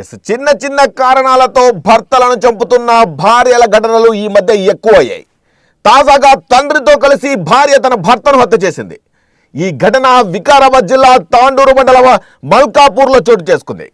Yes చిన్న చిన్న కారణాలతో భర్తలను చంపుతున్న భార్యల ఘటనలు ఈ మధ్య ఎక్కువయ్యాయి. తాజాగా తండ్రితో కలిసి భార్య తన భర్తను హత్య చేసింది. ఈ ఘటన వికారాబాద్ జిల్లా తాండూరు మండలం మల్కాపూర్లో చోటు చేసుకుంది.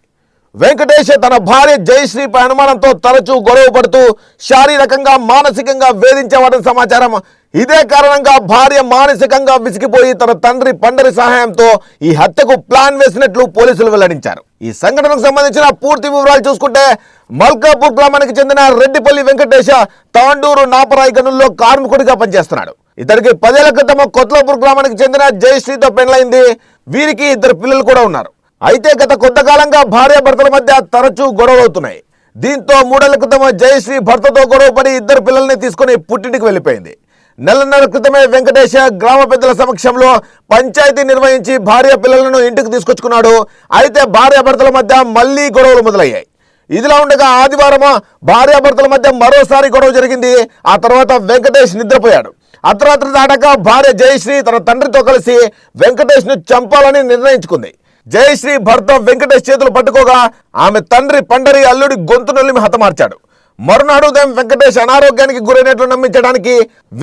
వెంకటేష్ తన భార్య జయశ్రీపై అనుమానంతో తరచూ గొడవ పడుతూ శారీరకంగా మానసికంగా వేధించేవాడని సమాచారం. ఇదే కారణంగా భార్య మానసికంగా విసిగిపోయి తన తండ్రి పండరి సహాయంతో ఈ హత్యకు ప్లాన్ వేసినట్లు పోలీసులు వెల్లడించారు. ఈ సంఘటనకు సంబంధించిన పూర్తి వివరాలు చూసుకుంటే మల్కాపూర్ గ్రామానికి చెందిన రెడ్డిపల్లి వెంకటేశ తాండూరు నాపరాయి గనుల్లో కార్మికుడిగా పనిచేస్తున్నాడు. ఇతనికి పదేళ్ళ క్రితం కొత్లాపూర్ గ్రామానికి చెందిన జయశ్రీతో పెండ్లైంది వీరికి ఇద్దరు పిల్లలు కూడా ఉన్నారు. అయితే గత కొంతకాలంగా భార్యాభర్తల మధ్య తరచూ గొడవలవుతున్నాయి దీంతో మూడేళ్ళ క్రితం జయశ్రీ భర్తతో గొడవపడి ఇద్దరు పిల్లల్ని తీసుకుని పుట్టింటికి వెళ్ళిపోయింది. నెలన్నర క్రితమే వెంకటేశ గ్రామ పెద్దల సమక్షంలో పంచాయతీ నిర్వహించి భార్య పిల్లలను ఇంటికి తీసుకొచ్చుకున్నాడు. అయితే భార్యాభర్తల మధ్య మళ్ళీ గొడవలు మొదలయ్యాయి. ఇదిలా ఉండగా ఆదివారం భార్యాభర్తల మధ్య మరోసారి గొడవ జరిగింది. ఆ తర్వాత వెంకటేష్ నిద్రపోయాడు. అర్ధరాత్రి దాటాక భార్య జయశ్రీ తన తండ్రితో కలిసి వెంకటేష్ను చంపాలని నిర్ణయించుకుంది. జయశ్రీ భర్త వెంకటేష్ చేతులు పట్టుకోగా ఆమె తండ్రి పండరి అల్లుడి గొంతు నొల్లిమి హతమార్చాడు. మరునాడు ఉదయం వెంకటేష్ అనారోగ్యానికి గురైనట్లు నమ్మించడానికి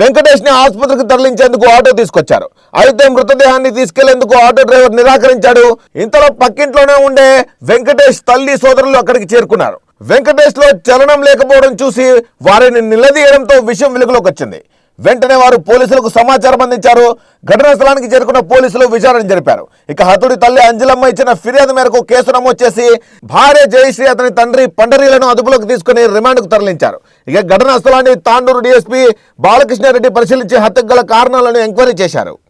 వెంకటేష్ని ఆసుపత్రికి తరలించేందుకు ఆటో తీసుకొచ్చారు. అయితే మృతదేహాన్ని తీసుకెళ్ళేందుకు ఆటో డ్రైవర్ నిరాకరించాడు. ఇంతలో పక్కింట్లోనే ఉండే వెంకటేష్ తల్లి సోదరులు అక్కడికి చేరుకున్నారు. వెంకటేష్లో చలనం లేకపోవడం చూసి వారిని నిలదీయడంతో విషయం వెలుగులోకి వచ్చింది. వెంటనే వారు పోలీసులకు సమాచారం అందించారు. ఘటనా స్థలానికి చేరుకున్న పోలీసులు విచారణ జరిపారు. ఇక హతుడి తల్లి అంజలమ్మ ఇచ్చిన ఫిర్యాదు మేరకు కేసు నమోదు చేసి భార్య జయశ్రీ అతని తండ్రి పండరీలను అదుపులోకి తీసుకుని రిమాండ్కు తరలించారు. ఇక ఘటనా స్థలాన్ని తాండూరు డీఎస్పీ బాలకృష్ణారెడ్డి పరిశీలించి హత్యకు గల కారణాలను ఎంక్వైరీ చేశారు.